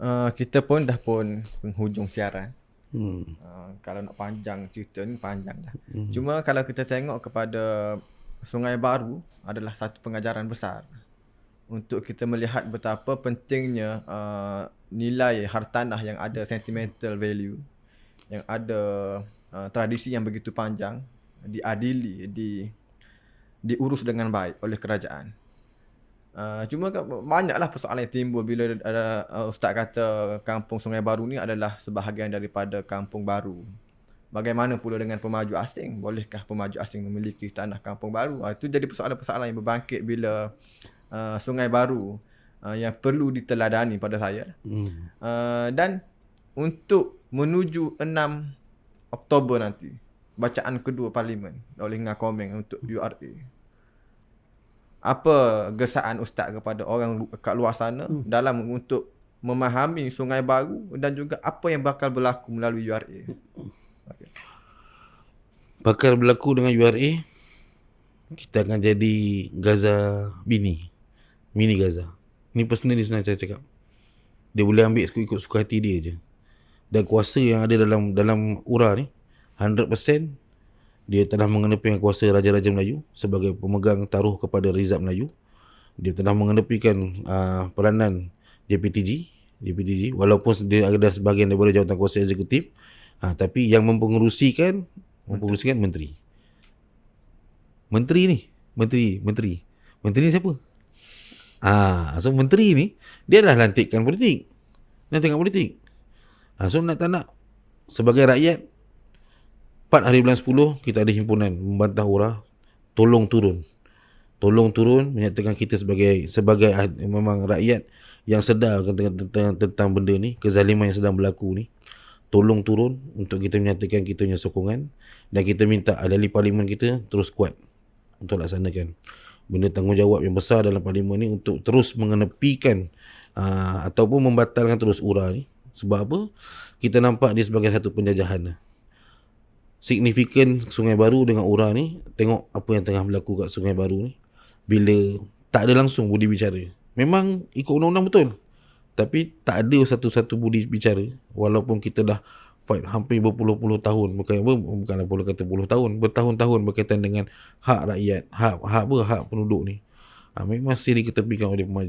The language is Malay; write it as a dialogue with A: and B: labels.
A: uh, kita pun dah pun penghujung siaran.
B: Hmm.
A: Uh, kalau nak panjang cerita ni panjang dah. Hmm. Cuma kalau kita tengok kepada Sungai Baru adalah satu pengajaran besar untuk kita melihat betapa pentingnya uh, nilai hartanah yang ada sentimental value, yang ada uh, tradisi yang begitu panjang diadili, di diurus dengan baik oleh kerajaan. Uh, cuma banyaklah persoalan yang timbul bila ada uh, ustaz kata kampung Sungai Baru ni adalah sebahagian daripada kampung baru. Bagaimana pula dengan pemaju asing? Bolehkah pemaju asing memiliki tanah kampung baru? Uh, itu jadi persoalan-persoalan yang berbangkit bila uh, Sungai Baru uh, yang perlu diteladani pada saya. Hmm. Uh, dan untuk menuju 6 Oktober nanti, bacaan kedua parlimen oleh Ngah Komeng untuk URA apa gesaan ustaz kepada orang kat luar sana hmm. dalam untuk memahami Sungai Baru dan juga apa yang bakal berlaku melalui URA. Okay.
B: Bakal berlaku dengan URA kita akan jadi Gaza bini. Mini Gaza. Ni personally senang saya cakap. Dia boleh ambil ikut suka hati dia je. Dan kuasa yang ada dalam dalam ura ni 100% dia telah mengenepikan kuasa Raja-Raja Melayu sebagai pemegang taruh kepada Rizab Melayu. Dia telah mengenepikan uh, peranan JPTG, JPTG walaupun dia ada sebahagian daripada jawatan kuasa eksekutif, uh, tapi yang mempengerusikan mempengerusikan menteri. Menteri ni, menteri, menteri. Menteri ni siapa? Ah, so menteri ni dia dah lantikkan politik. Lantikkan politik. Ah, so nak tak nak sebagai rakyat 4 hari bulan 10 kita ada himpunan. Membantah ura tolong turun. Tolong turun menyatakan kita sebagai sebagai memang rakyat yang sedar tentang, tentang, tentang benda ni kezaliman yang sedang berlaku ni. Tolong turun untuk kita menyatakan kita punya sokongan. Dan kita minta ahli parlimen kita terus kuat untuk laksanakan. Benda tanggungjawab yang besar dalam parlimen ni untuk terus mengenepikan uh, ataupun membatalkan terus ura ni. Sebab apa? Kita nampak dia sebagai satu penjajahan signifikan Sungai Baru dengan Ura ni tengok apa yang tengah berlaku kat Sungai Baru ni. Bila tak ada langsung budi bicara. Memang ikut undang-undang betul. Tapi tak ada satu-satu budi bicara. Walaupun kita dah fight hampir berpuluh-puluh tahun. Bukan bukanlah puluh kata puluh tahun. Bertahun-tahun berkaitan dengan hak rakyat. Hak hak apa? Hak penduduk ni. Ha, memang masih diketepikan oleh pemaju